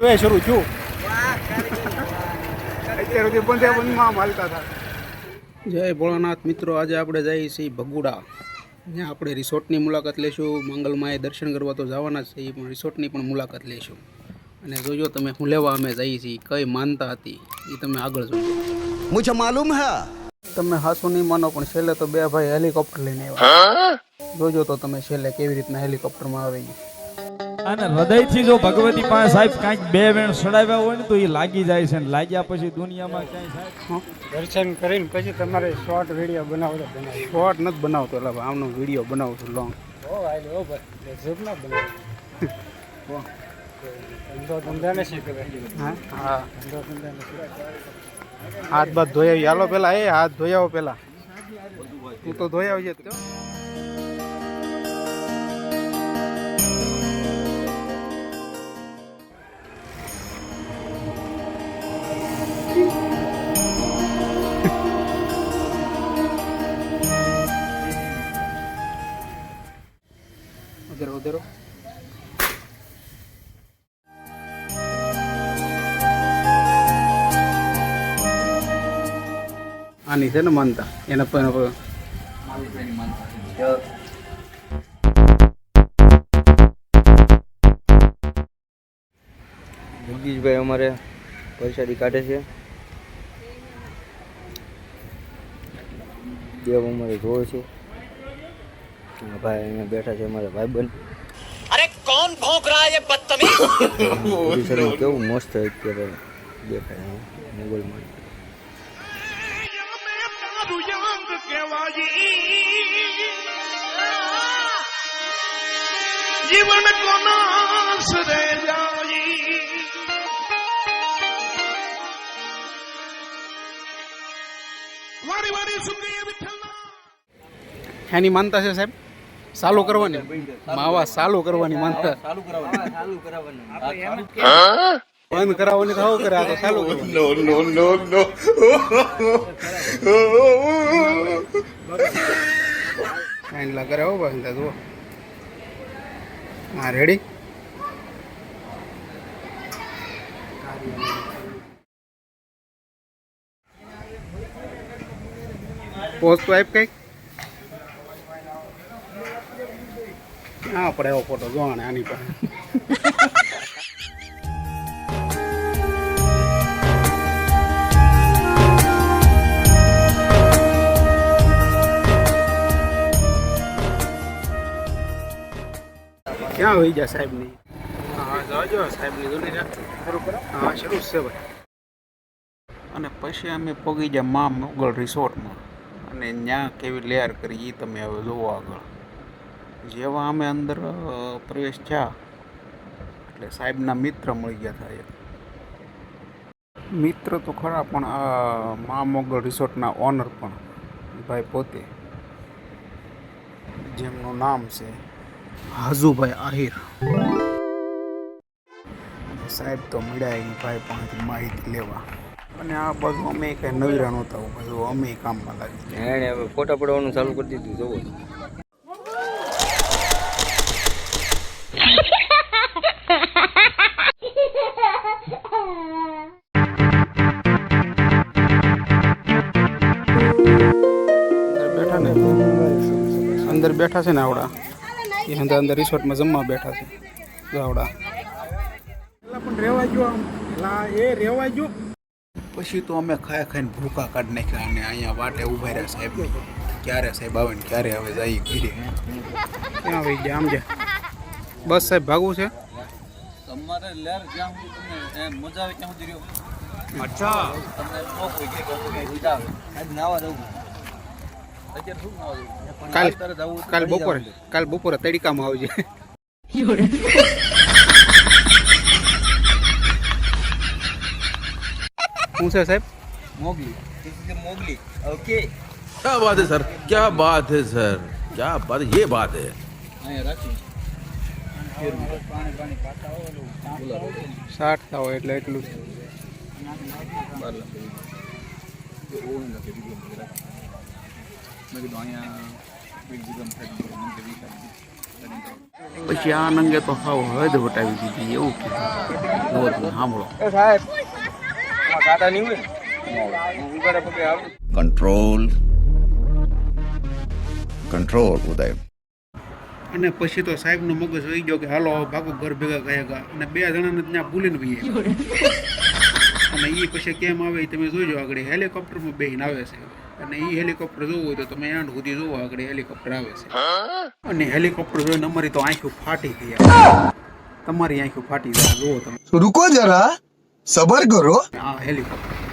હવે શરૂ થયું. અત્યાર માલતા હતા જય ભોળાનાથ મિત્રો આજે આપણે જઈએ છીએ ભગુડા. જ્યાં આપણે રિસોર્ટની મુલાકાત લઈશું મંગલમાએ દર્શન કરવા તો જવાના જ છીએ પણ રિસોર્ટની પણ મુલાકાત લઈશું અને જોજો તમે હું લેવા અમે જઈએ છીએ કઈ માનતા હતી એ તમે આગળ જોજો. મુજે માલુમ હે. તમે હાસુ નહીં માનો પણ છેલ્લે તો બે ભાઈ હેલિકોપ્ટર લઈને આવ્યા. જોજો તો તમે છેલ્લે કેવી રીતના હેલિકોપ્ટરમાં આવી ગયા. અને હૃદયથી જો ભગવતી પાસે સાહેબ કાંઈક બે વેણ સડાવ્યા હોય ને તો એ લાગી જાય છે ને લાગ્યા પછી દુનિયામાં ક્યાંય સાહેબ? દર્શન કરીને પછી તમારે શોર્ટ વીડિયો બનાવો શોર્ટ નથી બનાવતો એટલે ભાઈ આમનો વીડિયો બનાવું છું લોંગ હા? હા હાથ બાદ ધોયા. હાલો પેલા એ હાથ ધોયાવો પેલા. તું તો ધોયા આવજે તો. આની છે ને માનતા. એના પર જગદીશભાઈ અમારે પરસાદી કાઢે છે. દેવ અમારે જોવે છે. ભાઈ અહીંયા બેઠા છે અમારે ભાઈ બન. અરે કોણ ભોંક રહા હે બદતમીઝ કેવું મસ્ત અત્યારે દેખાય મોબાઈલમાં. છે મોબાઈલમાં જીવન કોના સરે જાઈ વારી વારી સુખી વિઠ્ઠલના એની માનતા છે સાહેબ ચાલુ કરવાની માવા ચાલુ કરવાની માનતા બંધ કરાવવાની તો કરે? આ તો ચાલુ નો નો નો નો. કાંઈ કરે હો બંધ જુઓ. હા રેડી પોસ્ટ તો કઈ કંઈક? હા પડે એવો ફોટો જોવાને આની પર. ક્યાં હોઈ ગયા સાહેબની. હા જાજો સાહેબની જોડી જા શરૂ કરો હા શરૂ છે ભાઈ. અને પછી અમે પગી ગયા મા મુગલ રિસોર્ટમાં. અને ત્યાં કેવી લેર કરી એ તમે હવે જુઓ આગળ. જેવા અમે અંદર પ્રવેશ થયા એટલે સાહેબના મિત્ર મળી ગયા હતા એક. મિત્ર તો ખરા પણ આ મા મોગલ રિસોર્ટના ઓનર પણ ભાઈ પોતે. જેમનું નામ છે. હાજુભાઈ આહિર. સાહેબ તો મળ્યા એ ભાઈ પાસેથી માહિતી લેવા. અને આ બાજુ અમે કઈ નવીરા નહોતા બધું અમે કામમાં લાગી. એણે હવે ફોટા પડવાનું ચાલુ કરી દીધું જોવો બેઠા ને? અંદર બેઠા છે ને આવડા? એ અંદર અંદર રિસોર્ટમાં જમવા બેઠા છે જો આવડા પણ રેવા જો એ રહેવા જો પછી તો અમે ખાઈ ખાઈને ભૂકા કાઢી નાખ્યા અને અહીંયા વાટે ઊભા રહ્યા સાહેબ. ક્યારે સાહેબ આવે ને ક્યારે હવે જઈએ ઘીરે. ક્યાં આવી ગયા આમ જે? બસ સાહેબ ભાગવું છે? તમારે લેર જ્યાં તમને એમ મજા આવે ત્યાં સુધી રહ્યો. અચ્છા. તમને કોઈ કે નાવા જવું. કાલ અત્યારે જવું તો કાલ પડી બપોરે જવાનું. કાલ બપોરે તડકામાં આવજે શું છે સાહેબ Mowgli This is a Mowgli okay क्या बात है सर क्या बात है सर क्या बात ये बात है અહીંયા રાખી સાઠ થાવ એટલે એટલું પછી આ નંગે તો સાવ હદ વટાવી દીધી એવું કીધું સાંભળો. Control control Uday. અને પછી તો સાહેબનો મગજ વહી ગયો કે હાલો ભાગો ઘર ભેગા ગયા અને બે જણાને ત્યાં ભૂલીને ભાઈએ અને એ પછી કેમ આવે તમે જોઈજો આગળ હેલિકોપ્ટરમાં બેહીને આવે છે. અને એ હેલિકોપ્ટર જોવું હોય તો તમે એન્ડ સુધી જોવો આગળ હેલિકોપ્ટર આવે છે. અને હેલિકોપ્ટર જોઈને અમારી તો આંખો ફાટી થઈ તમારી આંખો ફાટી જાય જોવો તમે. રૂકો જરા સબર કરો. હા હેલિકોપ્ટર.